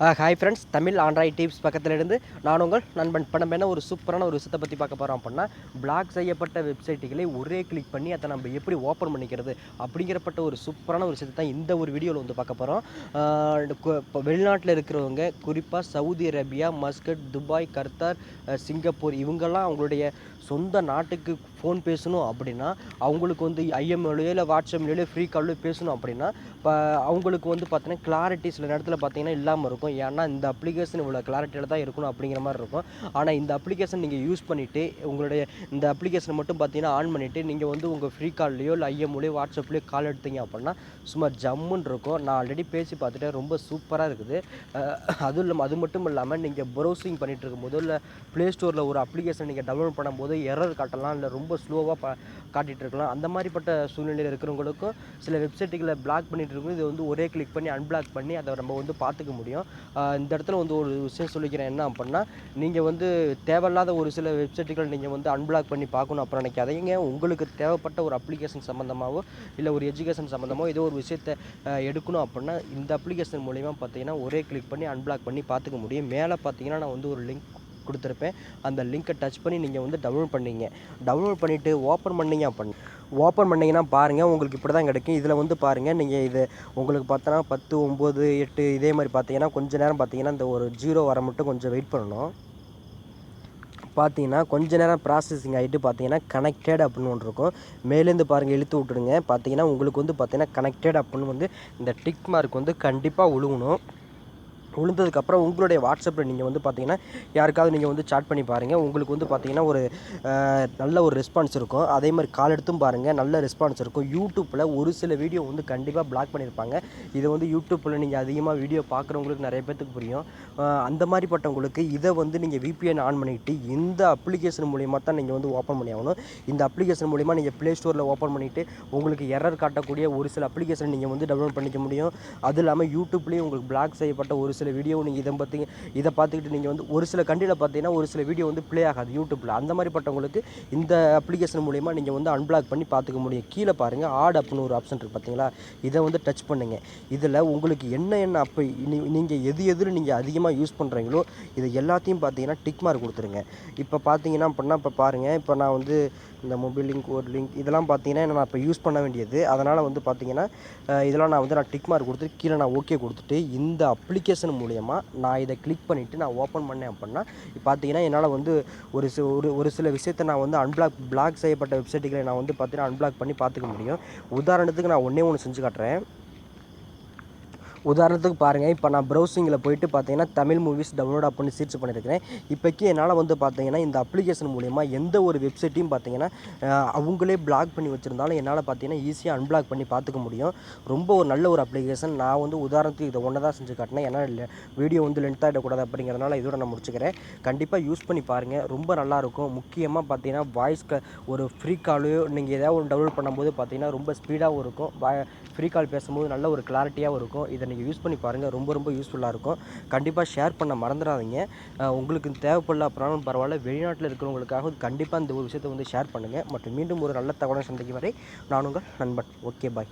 Hi friends Tamil android tips பக்கத்திலிருந்து நான் உங்கள் நண்பன் இப்போ நம்ம என்ன ஒரு சூப்பரான ஒரு விஷயத்தை பற்றி பார்க்க போகிறோம் அப்படின்னா பிளாக் செய்யப்பட்ட வெப்சைட்டுகளை ஒரே கிளிக் பண்ணி அதை நம்ம எப்படி ஓப்பன் பண்ணிக்கிறது அப்படிங்கிறப்பட்ட ஒரு சூப்பரான ஒரு விஷயத்தை தான் இந்த ஒரு வீடியோவில் வந்து பார்க்க போகிறோம் இப்போ வெளிநாட்டில் இருக்கிறவங்க குறிப்பாக Saudi Arabia Muscat Dubai Qatar Singapore இவங்கெல்லாம் அவங்களுடைய சொந்த நாட்டுக்கு ஃபோன் பேசணும் அப்படின்னா அவங்களுக்கு வந்து ஐஎம்எல்லையோ இல்லை வாட்ஸ்அப்லையோ ஃப்ரீ கால்லோ பேசணும் அப்படின்னா இப்போ அவங்களுக்கு வந்து பார்த்தீங்கன்னா கிளாரிட்டி சில நேரத்தில் பார்த்தீங்கன்னா இல்லாமல் இருக்கும். ஏன்னா இந்த அப்ளிகேஷன் இவ்வளோ கிளாரிட்டியில் தான் இருக்கணும் அப்படிங்கிற மாதிரி இருக்கும். ஆனால் இந்த அப்ளிகேஷன் நீங்கள் யூஸ் பண்ணிவிட்டு உங்களுடைய இந்த அப்ளிகேஷனை மட்டும் பார்த்தீங்கன்னா ஆன் பண்ணிவிட்டு நீங்கள் வந்து உங்கள் ஃப்ரீ கால்லையோ இல்லை ஐஎம்ஓலையோ வாட்ஸ்அப்லேயோ கால் எடுத்தீங்க அப்படின்னா சும்மா ஜம்முன்னு இருக்கும். நான் ஆல்ரெடி பேசி பார்த்துட்டேன் ரொம்ப சூப்பராக இருக்குது. அதுவும் இல்லாமல் அது மட்டும் இல்லாமல் நீங்கள் ப்ரௌசிங் பண்ணிகிட்டு இருக்கும்போது இல்லை ப்ளே ஸ்டோரில் ஒரு அப்ளிகேஷன் நீங்கள் டவுன்லோட் பண்ணும்போது எரர் காட்டலாம் இல்லை ரொம்ப ரொம்ப ஸ்லோவாக ப காட்டிகிட்டு இருக்கலாம் அந்த மாதிரிப்பட்ட சூழ்நிலையில் இருக்கிறவங்களுக்கும் சில வெப்சைட்டுகளை பிளாக் பண்ணிட்டு இருக்கும். இது வந்து ஒரே கிளிக் பண்ணி அன்பிளாக் பண்ணி அதை நம்ம வந்து பார்த்துக்க முடியும். இந்த இடத்துல வந்து ஒரு விஷயம் சொல்லிக்கிறேன். என்ன அப்படின்னா நீங்கள் வந்து தேவையில்லாத ஒரு சில வெப்சைட்டுகள் நீங்கள் வந்து அன்பிளாக் பண்ணி பார்க்கணும் அப்புறம் நினைக்காதீங்க. உங்களுக்கு தேவைப்பட்ட ஒரு அப்ளிகேஷன் சம்மந்தமாகவோ இல்லை ஒரு எஜுகேஷன் சம்மந்தமோ ஏதோ ஒரு விஷயத்தை எடுக்கணும் அப்படின்னா இந்த அப்ளிகேஷன் மூலிமா பார்த்தீங்கன்னா ஒரே கிளிக் பண்ணி அன்பிளாக் பண்ணி பார்த்துக்க முடியும். மேலே பார்த்தீங்கன்னா நான் வந்து ஒரு லிங்க் கொடுத்துருப்பேன். அந்த லிங்க்கை டச் பண்ணி நீங்கள் வந்து டவுன்லோட் பண்ணீங்க. டவுன்லோட் பண்ணிவிட்டு ஓப்பன் பண்ணீங்க பண்ணி ஓப்பன் பண்ணிங்கன்னா பாருங்கள் உங்களுக்கு இப்படி தான் கிடைக்கும். இதில் வந்து பாருங்கள் நீங்கள் இது உங்களுக்கு பார்த்தோன்னா பத்து ஒம்பது எட்டு இதே மாதிரி பார்த்தீங்கன்னா கொஞ்ச நேரம் பார்த்தீங்கன்னா இந்த ஒரு ஜீரோ வர மட்டும் கொஞ்சம் வெயிட் பண்ணணும். பார்த்தீங்கன்னா கொஞ்ச நேரம் ப்ராசஸிங் ஆகிட்டு பார்த்தீங்கன்னா கனெக்டட் அப்படின்னு ஒன்று இருக்கும். மேலேருந்து பாருங்கள் இழுத்து விட்ருங்க பார்த்தீங்கன்னா உங்களுக்கு வந்து பார்த்தீங்கன்னா கனெக்டட் அப்படின்னு வந்து இந்த டிக் மார்க் வந்து கண்டிப்பாக விழுகணும் விழுந்ததுக்கப்புறம் உங்களுடைய வாட்ஸ்அப்பில் நீங்கள் வந்து பார்த்தீங்கன்னா யாருக்காவது நீங்கள் வந்து சாட் பண்ணி பாருங்கள் உங்களுக்கு வந்து பார்த்தீங்கன்னா ஒரு நல்ல ஒரு ரெஸ்பான்ஸ் இருக்கும். அதே மாதிரி கால் எடுத்தும் பாருங்கள் நல்ல ரெஸ்பான்ஸ் இருக்கும். யூடியூப்பில் ஒரு சில வீடியோ வந்து கண்டிப்பாக பிளாக் பண்ணியிருப்பாங்க. இது வந்து யூடியூப்பில் நீங்கள் அதிகமாக வீடியோ பார்க்குறவங்களுக்கு நிறைய பேத்துக்கு புரியும். அந்த மாதிரிப்பட்டவங்களுக்கு இதை வந்து நீங்கள் விபிஎன் ஆன் பண்ணிவிட்டு இந்த அப்ளிகேஷன் மூலிமா தான் நீங்கள் வந்து ஓப்பன் பண்ணி ஆகணும். இந்த அப்ளிகேஷன் மூலிமா நீங்கள் ப்ளே ஸ்டோரில் ஓப்பன் பண்ணிவிட்டு உங்களுக்கு எரர் காட்டக்கூடிய ஒரு சில அப்ளிகேஷன் நீங்கள் வந்து டவுன்லோட் பண்ணிக்க முடியும். அது இல்லாமல் யூடியூப்லேயும் உங்களுக்கு பிளாக் செய்யப்பட்ட ஒரு சில வீடியோ நீங்கள் இதை பார்த்தீங்க இதை பார்த்துக்கிட்டு நீங்கள் வந்து ஒரு சில கண்டியில் பார்த்தீங்கன்னா ஒரு சில வீடியோ வந்து ப்ளே ஆகாது யூடியூப்பில் அந்த மாதிரி பட்டவங்களுக்கு இந்த அப்ளிகேஷன் மூலிமா நீங்கள் வந்து அன்பிளாக் பண்ணி பார்த்துக்க முடியும். கீழே பாருங்கள் ஆட் அப்னு ஒரு ஆப்ஷன் இருக்குது பார்த்தீங்களா? இதை வந்து டச் பண்ணுங்க. இதில் உங்களுக்கு என்ன என்ன அப்போ நீங்கள் எது எதில் நீங்கள் அதிகமாக யூஸ் பண்ணுறீங்களோ இது எல்லாத்தையும் பார்த்தீங்கன்னா டிக் மார்க் கொடுத்துருங்க. இப்போ பார்த்தீங்கன்னா அப்படின்னா இப்போ பாருங்கள் இப்போ நான் வந்து இந்த மொபைல் லிங்க் ஒரு லிங்க் இதெல்லாம் பார்த்தீங்கன்னா நான் இப்போ யூஸ் பண்ண வேண்டியது. அதனால் வந்து பார்த்தீங்கன்னா இதெல்லாம் நான் வந்து நான் டிக் மார்க் கொடுத்துட்டு கீழே நான் ஓகே கொடுத்துட்டு இந்த அப்ளிகேஷன் மூலியமாக நான் இதை கிளிக் பண்ணிவிட்டு நான் ஓப்பன் பண்ணேன் அப்படின்னா இப்போ பார்த்தீங்கன்னா என்னால் வந்து ஒரு சி ஒரு ஒரு சில விஷயத்தை நான் வந்து அன்பிளாக் பிளாக் செய்யப்பட்ட வெப்சைட்டுகளை நான் வந்து பார்த்தீங்கன்னா அன்பிளாக் பண்ணி பார்த்துக்க முடியும். உதாரணத்துக்கு நான் ஒன்றே ஒன்று செஞ்சு காட்டுறேன். உதாரணத்துக்கு பாருங்கள் இப்போ நான் ப்ரௌசிங்கில் போயிட்டு பார்த்தீங்கன்னா தமிழ் மூவிஸ் டவுன்லோட் பண்ணி சர்ச் பண்ணியிருக்கிறேன் இப்போக்கி என்னால் வந்து பார்த்தீங்கன்னா இந்த அப்ளிகேஷன் மூலிமா எந்த ஒரு வெப்சைட்டையும் பார்த்தீங்கன்னா அவங்களே பிளாக் பண்ணி வச்சுருந்தாலும் என்னால் பார்த்தீங்கன்னா ஈஸியாக அன்பிளாக் பண்ணி பார்த்துக்க முடியும். ரொம்ப ஒரு நல்ல ஒரு அப்ளிகேஷன் நான் வந்து உதாரணத்துக்கு இதை ஒன்று தான் செஞ்சு காட்டினேன். ஏன்னா இல்லை வீடியோ வந்து லென்த்தாக ஆகிடக்கூடாது அப்படிங்கிறதுனால இதோட நான் முடிச்சுக்கிறேன். கண்டிப்பாக யூஸ் பண்ணி பாருங்கள் ரொம்ப நல்லாயிருக்கும் முக்கியமாக பார்த்தீங்கன்னா வாய்ஸ் க ஒரு ஃப்ரீ காலையோ நீங்கள் ஏதாவது ஒன்று டவுன்லோட் பண்ணும்போது பார்த்தீங்கன்னா ரொம்ப ஸ்பீடாகவும் இருக்கும். ஃப்ரீ கால் பேசும்போது நல்ல ஒரு கிளாரிட்டியாகவும் இருக்கும். இதை நீங்கள் யூஸ் பண்ணி பாருங்கள். ரொம்ப ரொம்ப யூஸ்ஃபுல்லாக இருக்கும். கண்டிப்பாக ஷேர் பண்ண மறந்துடாதீங்க. உங்களுக்கு தேவைப்படல அப்புறம் பரவாயில்ல. வெளிநாட்டில் இருக்கிறவங்களுக்காக கண்டிப்பாக இந்த ஒரு விஷயத்தை வந்து ஷேர் பண்ணுங்கள். மற்றும் மீண்டும் ஒரு நல்ல தகவலை சந்திக்கும் வரை நான் உங்கள் நண்பன். Okay bye.